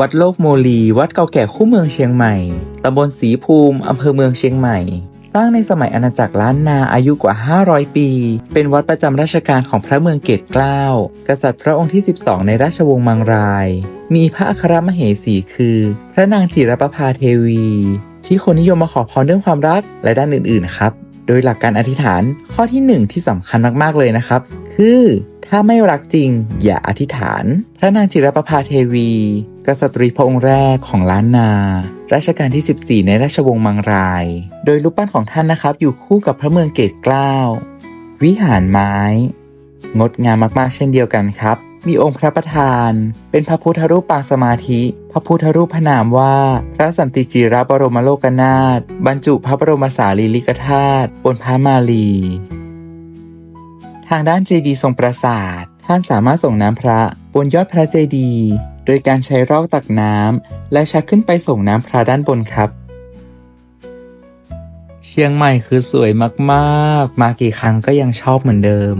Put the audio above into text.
วัดโลกโมลี วัดเก่าแก่คู่เมืองเชียงใหม่ ตำบลศรีภูมิ อำเภอเมืองเชียงใหม่ สร้างในสมัยอาณาจักรล้านนาอายุกว่า 500 ปี เป็นวัดประจำราชการของพระเมืองเกตเกล้า กษัตริย์พระองค์ที่ 12 ในราชวงศ์มังราย มีพระอัครมเหสีคือ พระนางจิรประภาเทวี ที่คนนิยมมาขอพรเรื่องความรักและด้านอื่น ๆ ครับ โดยหลักการอธิษฐานข้อที่หนึ่งที่สำคัญมาก ๆ เลยนะครับ คือถ้าไม่รักจริงอย่าอธิษฐาน พระนางจิรประภาเทวี กษัตรีพระองค์แรกของล้านนา รัชกาลที่ 14 ในราชวงศ์มังราย โดยรูปปั้นของท่านนะครับ อยู่คู่กับพระเมืองเกตเกล้าวิหารไม้ งดงามมากๆ เช่นเดียวกันครับ มีองค์พระประธาน เป็นพระพุทธรูปปางสมาธิ พระพุทธรูปพระนามว่า พระสันติจิรบรมโลกนาถบรรจุพระบรมสารีริกธาตุบนพระมาลีทางด้านเจดีย์ทรงปราสาท ท่านสามารถส่งน้ำพระบนยอดพระเจดีย์โดยการใช้รอกตักน้ำและชักขึ้นไปส่งน้ำพระด้านบนครับ เชียงใหม่คือสวยมากๆ มากี่ครั้งก็ยังชอบเหมือนเดิม